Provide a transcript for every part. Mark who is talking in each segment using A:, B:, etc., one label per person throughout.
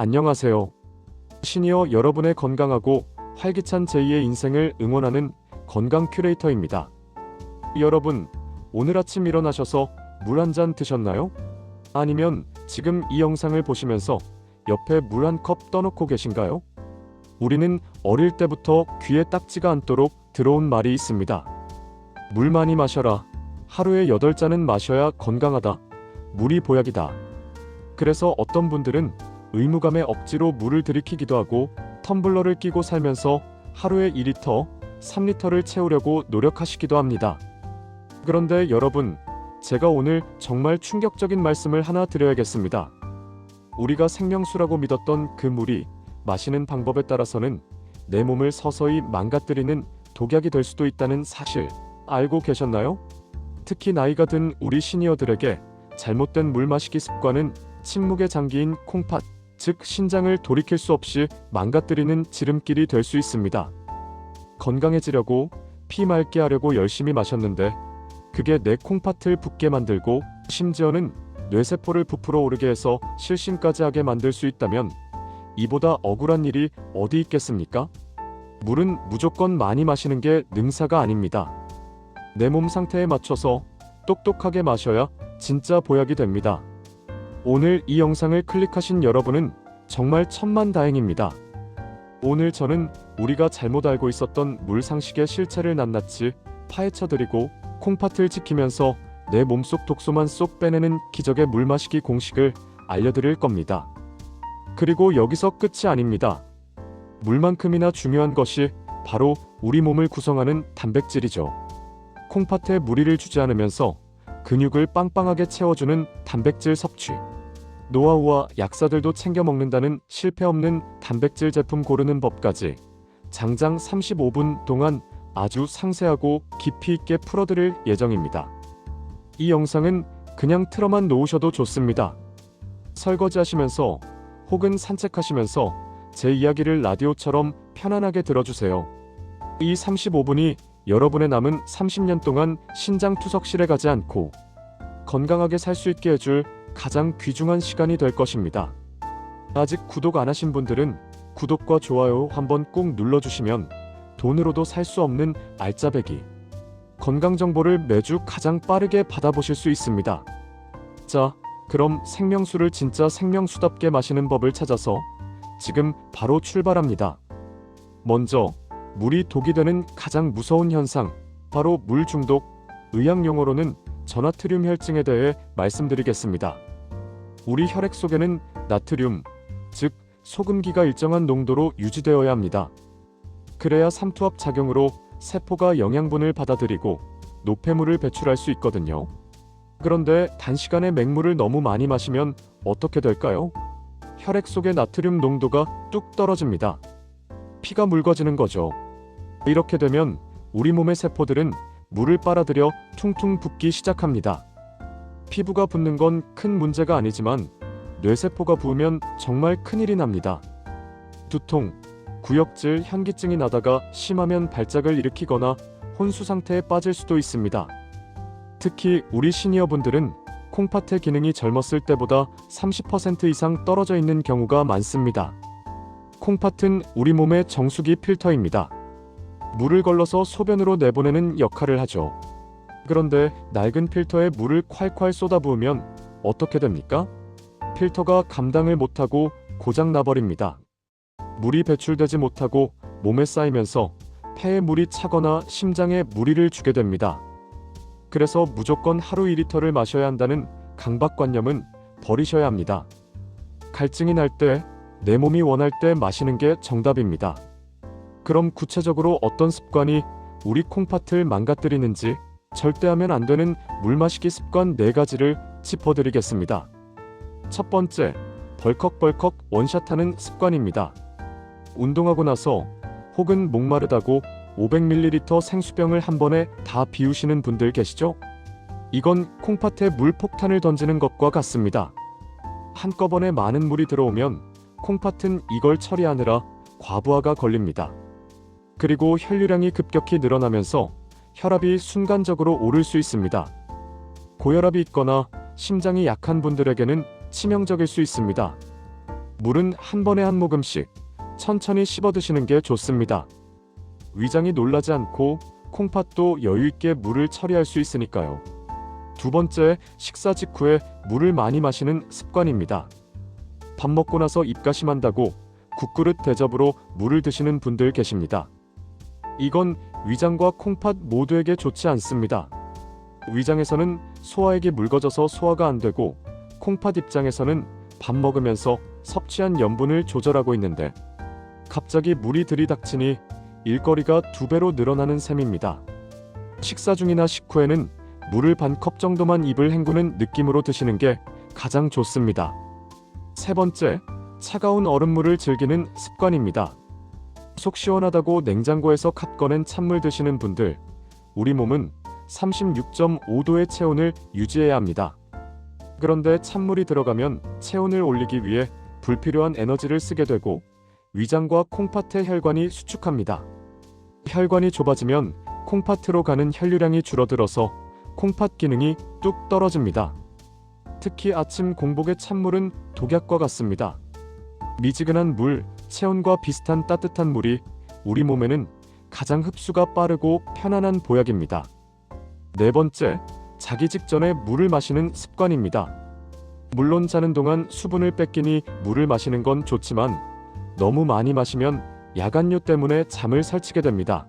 A: 안녕하세요. 시니어 여러분의 건강하고 활기찬 제2의 인생을 응원하는 건강 큐레이터입니다. 여러분, 오늘 아침 일어나셔서 물 한 잔 드셨나요? 아니면 지금 이 영상을 보시면서 옆에 물 한 컵 떠놓고 계신가요? 우리는 어릴 때부터 귀에 딱지가 않도록 들어온 말이 있습니다. 물 많이 마셔라. 하루에 8잔은 마셔야 건강하다. 물이 보약이다. 그래서 어떤 분들은 의무감에 억지로 물을 들이키기도 하고 텀블러를 끼고 살면서 하루에 2리터, 3리터를 채우려고 노력하시기도 합니다. 그런데 여러분, 제가 오늘 정말 충격적인 말씀을 하나 드려야겠습니다. 우리가 생명수라고 믿었던 그 물이 마시는 방법에 따라서는 내 몸을 서서히 망가뜨리는 독약이 될 수도 있다는 사실 알고 계셨나요? 특히 나이가 든 우리 시니어들에게 잘못된 물 마시기 습관은 침묵의 장기인 콩팥, 즉 신장을 돌이킬 수 없이 망가뜨리는 지름길이 될 수 있습니다. 건강해지려고 피 맑게 하려고 열심히 마셨는데 그게 내 콩팥을 붓게 만들고 심지어는 뇌세포를 부풀어 오르게 해서 실신까지 하게 만들 수 있다면 이보다 억울한 일이 어디 있겠습니까? 물은 무조건 많이 마시는 게 능사가 아닙니다. 내 몸 상태에 맞춰서 똑똑하게 마셔야 진짜 보약이 됩니다. 오늘 이 영상을 클릭하신 여러분은 정말 천만 다행입니다. 오늘 저는 우리가 잘못 알고 있었던 물 상식의 실체를 낱낱이 파헤쳐 드리고 콩팥을 지키면서 내 몸속 독소만 쏙 빼내는 기적의 물 마시기 공식을 알려드릴 겁니다. 그리고 여기서 끝이 아닙니다. 물만큼이나 중요한 것이 바로 우리 몸을 구성하는 단백질이죠. 콩팥에 무리를 주지 않으면서 근육을 빵빵하게 채워주는 단백질 섭취. 노하우와 약사들도 챙겨 먹는다는 실패 없는 단백질 제품 고르는 법까지 장장 35분 동안 아주 상세하고 깊이 있게 풀어드릴 예정입니다. 이 영상은 그냥 틀어만 놓으셔도 좋습니다. 설거지 하시면서 혹은 산책하시면서 제 이야기를 라디오처럼 편안하게 들어주세요. 이 35분이 여러분의 남은 30년 동안 신장 투석실에 가지 않고 건강하게 살 수 있게 해줄 가장 귀중한 시간이 될 것입니다. 아직 구독 안 하신 분들은 구독과 좋아요 한번 꾹 눌러주시면 돈으로도 살 수 없는 알짜배기 건강 정보를 매주 가장 빠르게 받아보실 수 있습니다. 자, 그럼 생명수를 진짜 생명수답게 마시는 법을 찾아서 지금 바로 출발합니다. 먼저 물이 독이 되는 가장 무서운 현상, 바로 물 중독, 의학 용어로는 전하트륨 혈증에 대해 말씀드리겠습니다. 우리 혈액 속에는 나트륨, 즉 소금기가 일정한 농도로 유지되어야 합니다. 그래야 삼투압 작용으로 세포가 영양분을 받아들이고 노폐물을 배출할 수 있거든요. 그런데 단시간에 맹물을 너무 많이 마시면 어떻게 될까요? 혈액 속의 나트륨 농도가 뚝 떨어집니다. 피가 묽어지는 거죠. 이렇게 되면 우리 몸의 세포들은 물을 빨아들여 퉁퉁 붓기 시작합니다. 피부가 붓는 건 큰 문제가 아니지만 뇌세포가 부으면 정말 큰일이 납니다. 두통, 구역질, 현기증이 나다가 심하면 발작을 일으키거나 혼수 상태에 빠질 수도 있습니다. 특히 우리 시니어분들은 콩팥의 기능이 젊었을 때보다 30% 이상 떨어져 있는 경우가 많습니다. 콩팥은 우리 몸의 정수기 필터입니다. 물을 걸러서 소변으로 내보내는 역할을 하죠. 그런데 낡은 필터에 물을 콸콸 쏟아부으면 어떻게 됩니까? 필터가 감당을 못하고 고장 나버립니다. 물이 배출되지 못하고 몸에 쌓이면서 폐에 물이 차거나 심장에 무리를 주게 됩니다. 그래서 무조건 하루 2리터를 마셔야 한다는 강박관념은 버리셔야 합니다. 갈증이 날 때, 내 몸이 원할 때 마시는 게 정답입니다. 그럼 구체적으로 어떤 습관이 우리 콩팥을 망가뜨리는지 절대 하면 안 되는 물 마시기 습관 4가지를 짚어드리겠습니다. 첫 번째, 벌컥벌컥 원샷하는 습관입니다. 운동하고 나서 혹은 목마르다고 500ml 생수병을 한 번에 다 비우시는 분들 계시죠? 이건 콩팥에 물 폭탄을 던지는 것과 같습니다. 한꺼번에 많은 물이 들어오면 콩팥은 이걸 처리하느라 과부하가 걸립니다. 그리고 혈류량이 급격히 늘어나면서 혈압이 순간적으로 오를 수 있습니다. 고혈압이 있거나 심장이 약한 분들에게는 치명적일 수 있습니다. 물은 한 번에 한 모금씩 천천히 씹어 드시는 게 좋습니다. 위장이 놀라지 않고 콩팥도 여유 있게 물을 처리할 수 있으니까요. 두 번째, 식사 직후에 물을 많이 마시는 습관입니다. 밥 먹고 나서 입가심 한다고 국그릇 대접으로 물을 드시는 분들 계십니다. 이건 위장과 콩팥 모두에게 좋지 않습니다. 위장에서는 소화액이 묽어져서 소화가 안 되고 콩팥 입장에서는 밥 먹으면서 섭취한 염분을 조절하고 있는데 갑자기 물이 들이닥치니 일거리가 두 배로 늘어나는 셈입니다. 식사 중이나 식후에는 물을 반 컵 정도만 입을 헹구는 느낌으로 드시는 게 가장 좋습니다. 세 번째, 차가운 얼음물을 즐기는 습관입니다. 속 시원하다고 냉장고에서 갓 꺼낸 찬물 드시는 분들, 우리 몸은 36.5도의 체온을 유지해야 합니다. 그런데 찬물이 들어가면 체온을 올리기 위해 불필요한 에너지를 쓰게 되고 위장과 콩팥의 혈관이 수축합니다. 혈관이 좁아지면 콩팥으로 가는 혈류량이 줄어들어서 콩팥 기능이 뚝 떨어집니다. 특히 아침 공복의 찬물은 독약과 같습니다. 미지근한 물, 체온과 비슷한 따뜻한 물이 우리 몸에는 가장 흡수가 빠르고 편안한 보약입니다. 네 번째, 자기 직전에 물을 마시는 습관입니다. 물론 자는 동안 수분을 뺏기니 물을 마시는 건 좋지만 너무 많이 마시면 야간뇨 때문에 잠을 설치게 됩니다.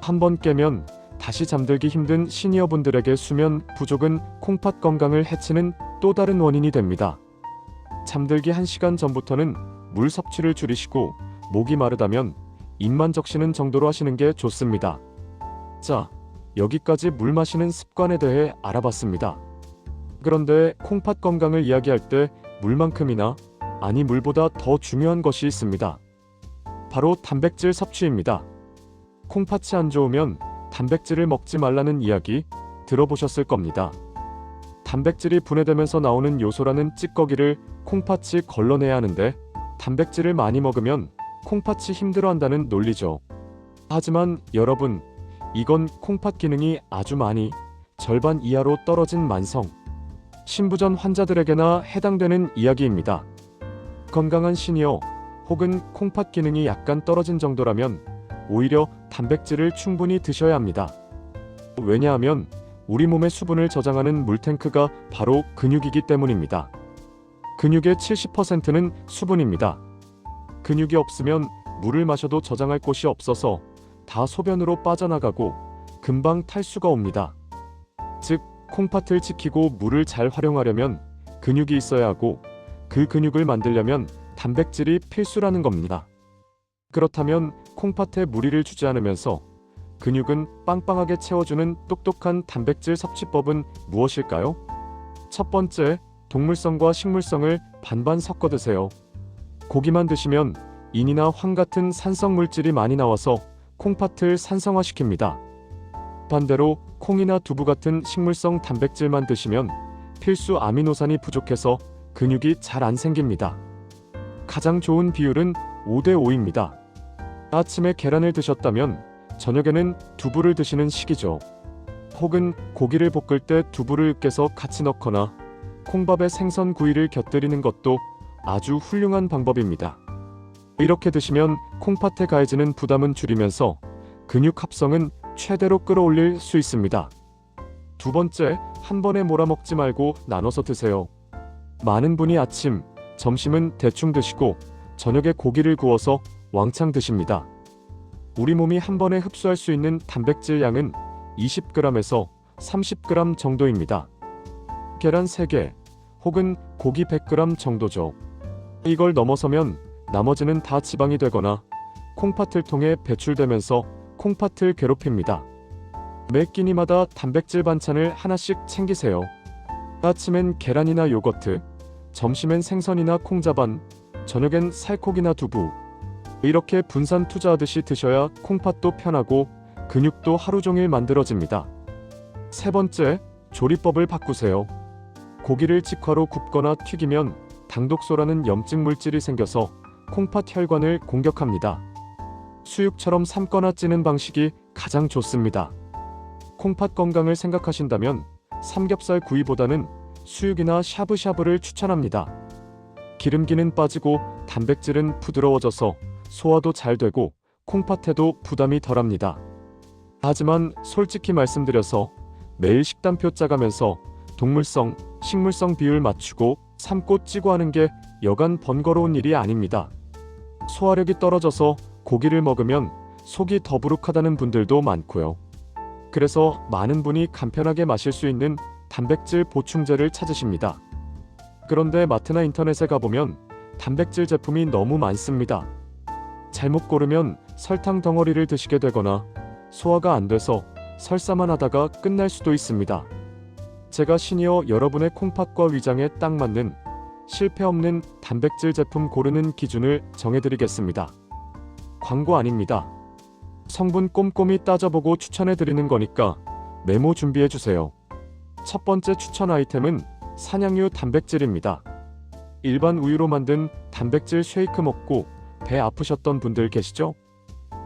A: 한 번 깨면 다시 잠들기 힘든 시니어분들에게 수면 부족은 콩팥 건강을 해치는 또 다른 원인이 됩니다. 잠들기 1시간 전부터는 물 섭취를 줄이시고 목이 마르다면 입만 적시는 정도로 하시는 게 좋습니다. 자, 여기까지 물 마시는 습관에 대해 알아봤습니다. 그런데 콩팥 건강을 이야기할 때 물만큼이나 아니 물보다 더 중요한 것이 있습니다. 바로 단백질 섭취입니다. 콩팥이 안 좋으면 단백질을 먹지 말라는 이야기 들어보셨을 겁니다. 단백질이 분해되면서 나오는 요소라는 찌꺼기를 콩팥이 걸러내야 하는데 단백질을 많이 먹으면 콩팥이 힘들어한다는 논리죠. 하지만 여러분, 이건 콩팥 기능이 아주 많이 절반 이하로 떨어진 만성 신부전 환자들에게나 해당되는 이야기입니다. 건강한 시니어 혹은 콩팥 기능이 약간 떨어진 정도라면 오히려 단백질을 충분히 드셔야 합니다. 왜냐하면 우리 몸의 수분을 저장하는 물탱크가 바로 근육이기 때문입니다. 근육의 70%는 수분입니다. 근육이 없으면 물을 마셔도 저장할 곳이 없어서 다 소변으로 빠져나가고 금방 탈수가 옵니다. 즉, 콩팥을 지키고 물을 잘 활용하려면 근육이 있어야 하고 그 근육을 만들려면 단백질이 필수라는 겁니다. 그렇다면 콩팥에 무리를 주지 않으면서 근육은 빵빵하게 채워주는 똑똑한 단백질 섭취법은 무엇일까요? 첫 번째, 동물성과 식물성을 반반 섞어 드세요. 고기만 드시면 인이나 황 같은 산성 물질이 많이 나와서 콩팥을 산성화시킵니다. 반대로 콩이나 두부 같은 식물성 단백질만 드시면 필수 아미노산이 부족해서 근육이 잘 안 생깁니다. 가장 좋은 비율은 5대 5입니다. 아침에 계란을 드셨다면 저녁에는 두부를 드시는 시기죠. 혹은 고기를 볶을 때 두부를 으깨서 같이 넣거나 콩밥에 생선 구이를 곁들이는 것도 아주 훌륭한 방법입니다. 이렇게 드시면 콩팥에 가해지는 부담은 줄이면서 근육 합성은 최대로 끌어올릴 수 있습니다. 두 번째, 한 번에 몰아먹지 말고 나눠서 드세요. 많은 분이 아침, 점심은 대충 드시고 저녁에 고기를 구워서 왕창 드십니다. 우리 몸이 한 번에 흡수할 수 있는 단백질 양은 20g에서 30g 정도입니다. 계란 3개 혹은 고기 100g 정도죠. 이걸 넘어서면 나머지는 다 지방이 되거나 콩팥을 통해 배출되면서 콩팥을 괴롭힙니다. 매 끼니마다 단백질 반찬을 하나씩 챙기세요. 아침엔 계란이나 요거트, 점심엔 생선이나 콩자반, 저녁엔 살코기나 두부. 이렇게 분산 투자하듯이 드셔야 콩팥도 편하고 근육도 하루 종일 만들어집니다. 세 번째, 조리법을 바꾸세요. 고기를 직화로 굽거나 튀기면 당독소라는 염증 물질이 생겨서 콩팥 혈관을 공격합니다. 수육처럼 삶거나 찌는 방식이 가장 좋습니다. 콩팥 건강을 생각하신다면 삼겹살 구이보다는 수육이나 샤브샤브를 추천합니다. 기름기는 빠지고 단백질은 부드러워져서 소화도 잘 되고 콩팥에도 부담이 덜합니다. 하지만 솔직히 말씀드려서 매일 식단표 짜가면서 동물성, 식물성 비율 맞추고 삶고 찌고 하는 게 여간 번거로운 일이 아닙니다. 소화력이 떨어져서 고기를 먹으면 속이 더부룩하다는 분들도 많고요. 그래서 많은 분이 간편하게 마실 수 있는 단백질 보충제를 찾으십니다. 그런데 마트나 인터넷에 가보면 단백질 제품이 너무 많습니다. 잘못 고르면 설탕 덩어리를 드시게 되거나 소화가 안 돼서 설사만 하다가 끝날 수도 있습니다. 제가 시니어 여러분의 콩팥과 위장에 딱 맞는 실패 없는 단백질 제품 고르는 기준을 정해드리겠습니다. 광고 아닙니다. 성분 꼼꼼히 따져보고 추천해드리는 거니까 메모 준비해주세요. 첫 번째 추천 아이템은 산양유 단백질입니다. 일반 우유로 만든 단백질 쉐이크 먹고 배 아프셨던 분들 계시죠?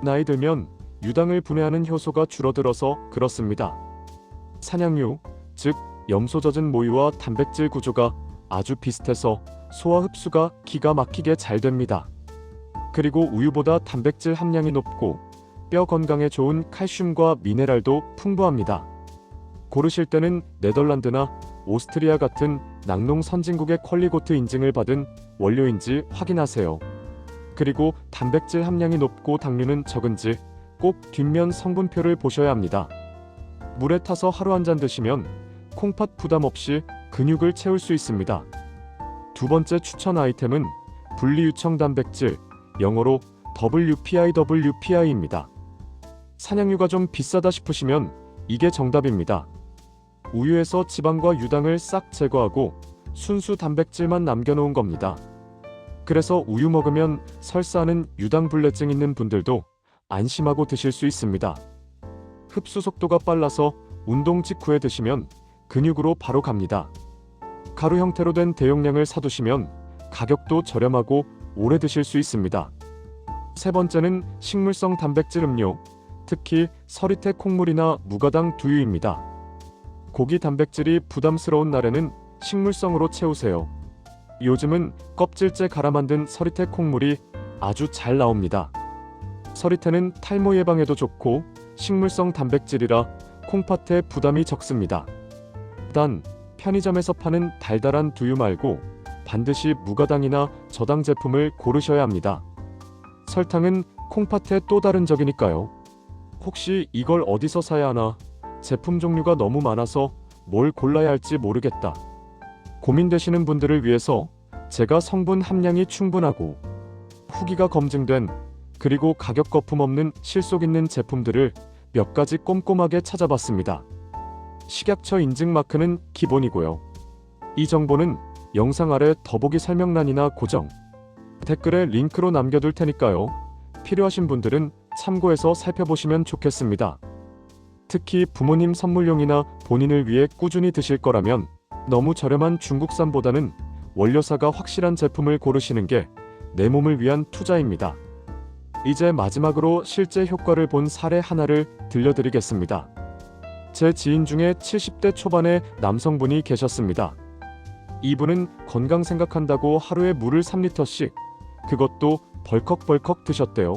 A: 나이 들면 유당을 분해하는 효소가 줄어들어서 그렇습니다. 산양유, 즉 염소 젖은 모유와 단백질 구조가 아주 비슷해서 소화 흡수가 기가 막히게 잘 됩니다. 그리고 우유보다 단백질 함량이 높고 뼈 건강에 좋은 칼슘과 미네랄도 풍부합니다. 고르실 때는 네덜란드나 오스트리아 같은 낙농 선진국의 퀄리고트 인증을 받은 원료인지 확인하세요. 그리고 단백질 함량이 높고 당류는 적은지 꼭 뒷면 성분표를 보셔야 합니다. 물에 타서 하루 한 잔 드시면 콩팥 부담 없이 근육을 채울 수 있습니다. 두 번째 추천 아이템은 분리유청 단백질, 영어로 WPI WPI입니다. 산양유가 좀 비싸다 싶으시면 이게 정답입니다. 우유에서 지방과 유당을 싹 제거하고 순수 단백질만 남겨놓은 겁니다. 그래서 우유 먹으면 설사하는 유당불내증 있는 분들도 안심하고 드실 수 있습니다. 흡수 속도가 빨라서 운동 직후에 드시면 근육으로 바로 갑니다. 가루 형태로 된 대용량을 사두시면 가격도 저렴하고 오래 드실 수 있습니다. 세 번째는 식물성 단백질 음료, 특히 서리태 콩물이나 무가당 두유입니다. 고기 단백질이 부담스러운 날에는 식물성으로 채우세요. 요즘은 껍질째 갈아 만든 서리태 콩물이 아주 잘 나옵니다. 서리태는 탈모 예방에도 좋고 식물성 단백질이라 콩팥에 부담이 적습니다. 단 편의점에서 파는 달달한 두유 말고 반드시 무가당이나 저당 제품을 고르셔야 합니다. 설탕은 콩팥의 또 다른 적이니까요. 혹시 이걸 어디서 사야 하나? 제품 종류가 너무 많아서 뭘 골라야 할지 모르겠다. 고민되시는 분들을 위해서 제가 성분 함량이 충분하고 후기가 검증된 그리고 가격 거품 없는 실속 있는 제품들을 몇 가지 꼼꼼하게 찾아봤습니다. 식약처 인증 마크는 기본이고요. 이 정보는 영상 아래 더보기 설명란이나 고정 댓글에 링크로 남겨둘 테니까요. 필요하신 분들은 참고해서 살펴보시면 좋겠습니다. 특히 부모님 선물용이나 본인을 위해 꾸준히 드실 거라면 너무 저렴한 중국산보다는 원료사가 확실한 제품을 고르시는 게 내 몸을 위한 투자입니다. 이제 마지막으로 실제 효과를 본 사례 하나를 들려드리겠습니다. 제 지인 중에 70대 초반의 남성분이 계셨습니다. 이분은 건강 생각한다고 하루에 물을 3리터씩 그것도 벌컥벌컥 드셨대요.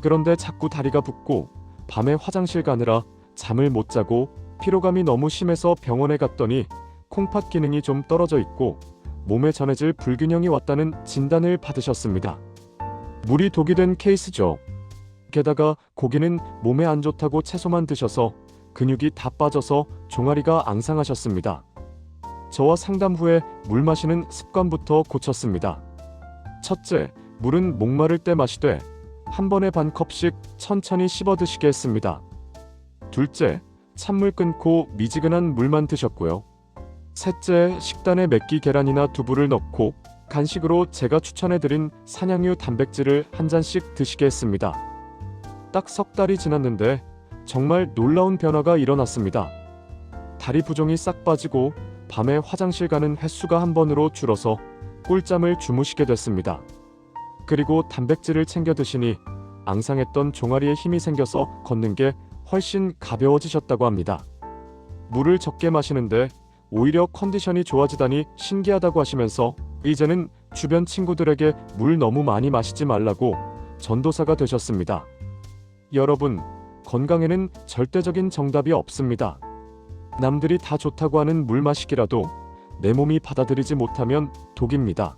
A: 그런데 자꾸 다리가 붓고 밤에 화장실 가느라 잠을 못 자고 피로감이 너무 심해서 병원에 갔더니 콩팥 기능이 좀 떨어져 있고 몸에 전해질 불균형이 왔다는 진단을 받으셨습니다. 물이 독이 된 케이스죠. 게다가 고기는 몸에 안 좋다고 채소만 드셔서 근육이 다 빠져서 종아리가 앙상하셨습니다. 저와 상담 후에 물 마시는 습관부터 고쳤습니다. 첫째, 물은 목마를 때 마시되 한 번에 반 컵씩 천천히 씹어 드시게 했습니다. 둘째, 찬물 끊고 미지근한 물만 드셨고요. 셋째, 식단에 맵기 계란이나 두부를 넣고 간식으로 제가 추천해드린 산양유 단백질을 한 잔씩 드시게 했습니다. 딱 석 달이 지났는데 정말 놀라운 변화가 일어났습니다. 다리 부종이 싹 빠지고 밤에 화장실 가는 횟수가 한 번으로 줄어서 꿀잠을 주무시게 됐습니다. 그리고 단백질을 챙겨 드시니 앙상했던 종아리에 힘이 생겨서 걷는 게 훨씬 가벼워지셨다고 합니다. 물을 적게 마시는데 오히려 컨디션이 좋아지다니 신기하다고 하시면서 이제는 주변 친구들에게 물 너무 많이 마시지 말라고 전도사가 되셨습니다. 여러분, 건강에는 절대적인 정답이 없습니다. 남들이 다 좋다고 하는 물 마시기라도 내 몸이 받아들이지 못하면 독입니다.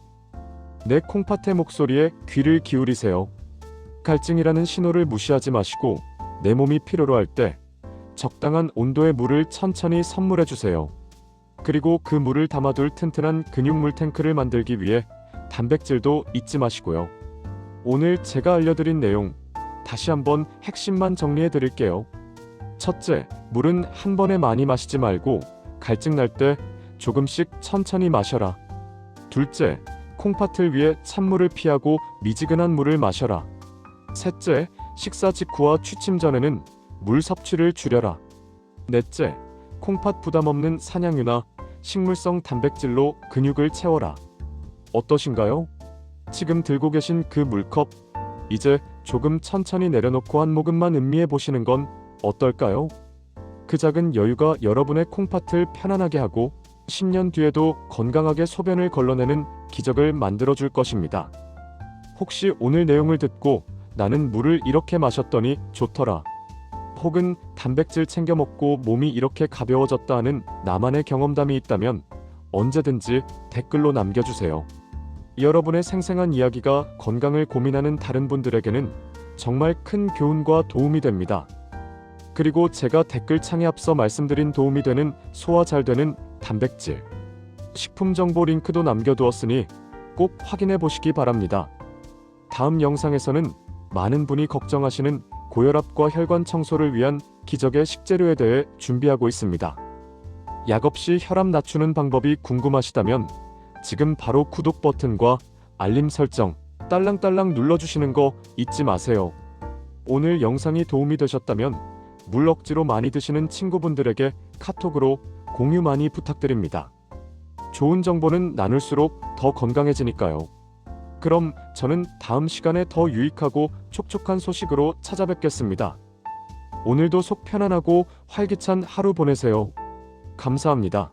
A: 내 콩팥의 목소리에 귀를 기울이세요. 갈증이라는 신호를 무시하지 마시고 내 몸이 필요로 할 때 적당한 온도의 물을 천천히 선물해 주세요. 그리고 그 물을 담아둘 튼튼한 근육물 탱크를 만들기 위해 단백질도 잊지 마시고요. 오늘 제가 알려드린 내용 다시 한번 핵심만 정리해 드릴게요. 첫째, 물은 한 번에 많이 마시지 말고 갈증 날 때 조금씩 천천히 마셔라. 둘째, 콩팥을 위해 찬물을 피하고 미지근한 물을 마셔라. 셋째, 식사 직후와 취침 전에는 물 섭취를 줄여라. 넷째, 콩팥 부담 없는 산양유나 식물성 단백질로 근육을 채워라. 어떠신가요? 지금 들고 계신 그 물컵, 이제 조금 천천히 내려놓고 한 모금만 음미해 보시는 건 어떨까요? 그 작은 여유가 여러분의 콩팥을 편안하게 하고 10년 뒤에도 건강하게 소변을 걸러내는 기적을 만들어 줄 것입니다. 혹시 오늘 내용을 듣고 나는 물을 이렇게 마셨더니 좋더라. 혹은 단백질 챙겨 먹고 몸이 이렇게 가벼워졌다 하는 나만의 경험담이 있다면 언제든지 댓글로 남겨주세요. 여러분의 생생한 이야기가 건강을 고민하는 다른 분들에게는 정말 큰 교훈과 도움이 됩니다. 그리고 제가 댓글창에 앞서 말씀드린 도움이 되는 소화 잘 되는 단백질, 식품 정보 링크도 남겨두었으니 꼭 확인해 보시기 바랍니다. 다음 영상에서는 많은 분이 걱정하시는 고혈압과 혈관 청소를 위한 기적의 식재료에 대해 준비하고 있습니다. 약 없이 혈압 낮추는 방법이 궁금하시다면 지금 바로 구독 버튼과 알림 설정 딸랑딸랑 눌러주시는 거 잊지 마세요. 오늘 영상이 도움이 되셨다면 물 억지로 많이 드시는 친구분들에게 카톡으로 공유 많이 부탁드립니다. 좋은 정보는 나눌수록 더 건강해지니까요. 그럼 저는 다음 시간에 더 유익하고 촉촉한 소식으로 찾아뵙겠습니다. 오늘도 속 편안하고 활기찬 하루 보내세요. 감사합니다.